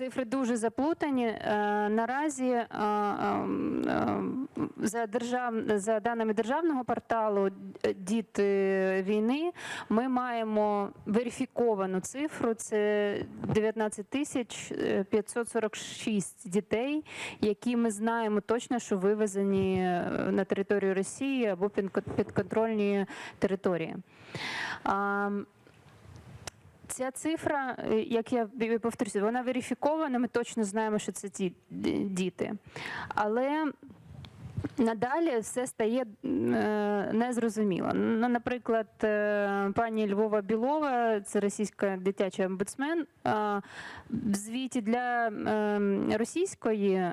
Цифри дуже заплутані. Е, Наразі е, е, за, держав... за даними державного порталу Діти війни ми маємо верифіковану цифру. Це 19 тисяч е, 546 дітей, які ми знаємо точно, що вивезені на територію Росії або під- підконтрольні території. Ця цифра, е, як я повторюся, вона верифікована. Ми точно знаємо, що це ті діти. Але надалі все стає е, незрозуміло. Ну, наприклад, е, пані Львова Білова, це російська дитяча омбудсмен, в звіті для російської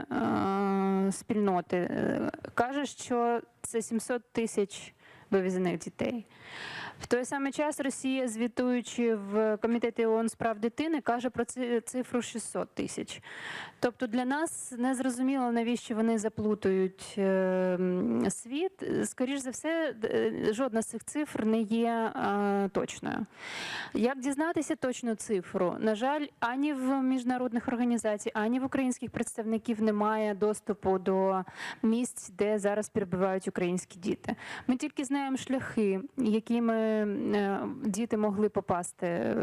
спільноти каже, що це 700 тисяч вивезених дітей. В той самий час Росія, звітуючи в комітеті ООН з прав дитини, каже про ци- цифру 600 тисяч. Тобто для нас не зрозуміло, навіщо вони заплутують е, світ. Скоріш за все, е, жодна з цих цифр не є е, точною. Як дізнатися точну цифру? На жаль, ані в міжнародних організацій, ані в українських представників немає доступу до місць, де зараз перебувають українські діти. Ми тільки знаємо шляхи, якими е, діти могли попасти,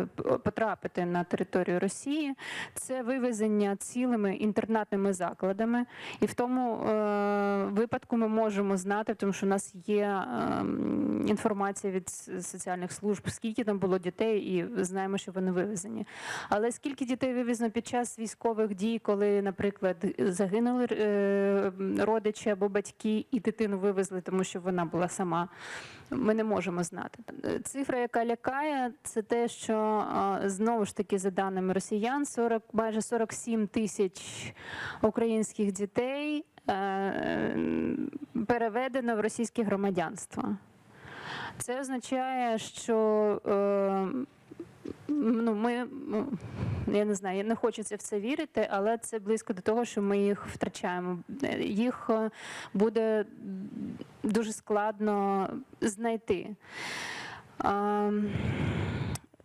потрапити на територію Росії. Це вивезення цілими інтернатними закладами. І в тому випадку ми можемо знати, тому що нас є е, інформація від соціальних служб, скільки там було дітей, і знаємо, що вони вивезені. Але скільки дітей вивезено під час військових дій, коли, наприклад, загинули е, родичі або батьки, і дитину вивезли, тому що вона була сама, ми не можемо знати. Цифра, яка лякає, це те, що знову ж таки, за даними росіян, 40, майже 47 тисяч українських дітей е, переведено в російське громадянство. Це означає, що е, ну, ми, я не знаю, я не хочеться в це вірити, але це близько до того, що ми їх втрачаємо. Е, Їх е, буде дуже складно знайти.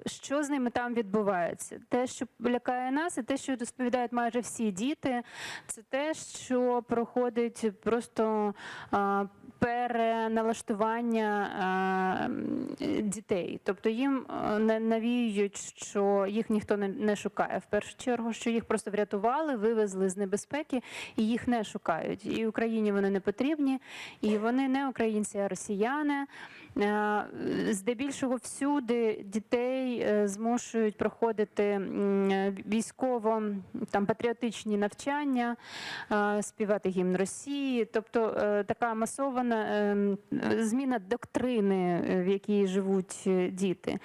Що з ними там відбувається? Те, що лякає нас, і те, що розповідають майже всі діти, це те, що проходить просто а, переналаштування а, дітей. Тобто їм на- навіюють, що їх ніхто не, не шукає. В першу чергу, що їх просто врятували, вивезли з небезпеки, і їх не шукають. І Україні вони не потрібні, і вони не українці, а росіяни. Здебільшого всюди дітей е, змушують проходити військово там патріотичні навчання, е, співати гімн Росії, тобто е, така масована е, зміна доктрини, в якій живуть діти.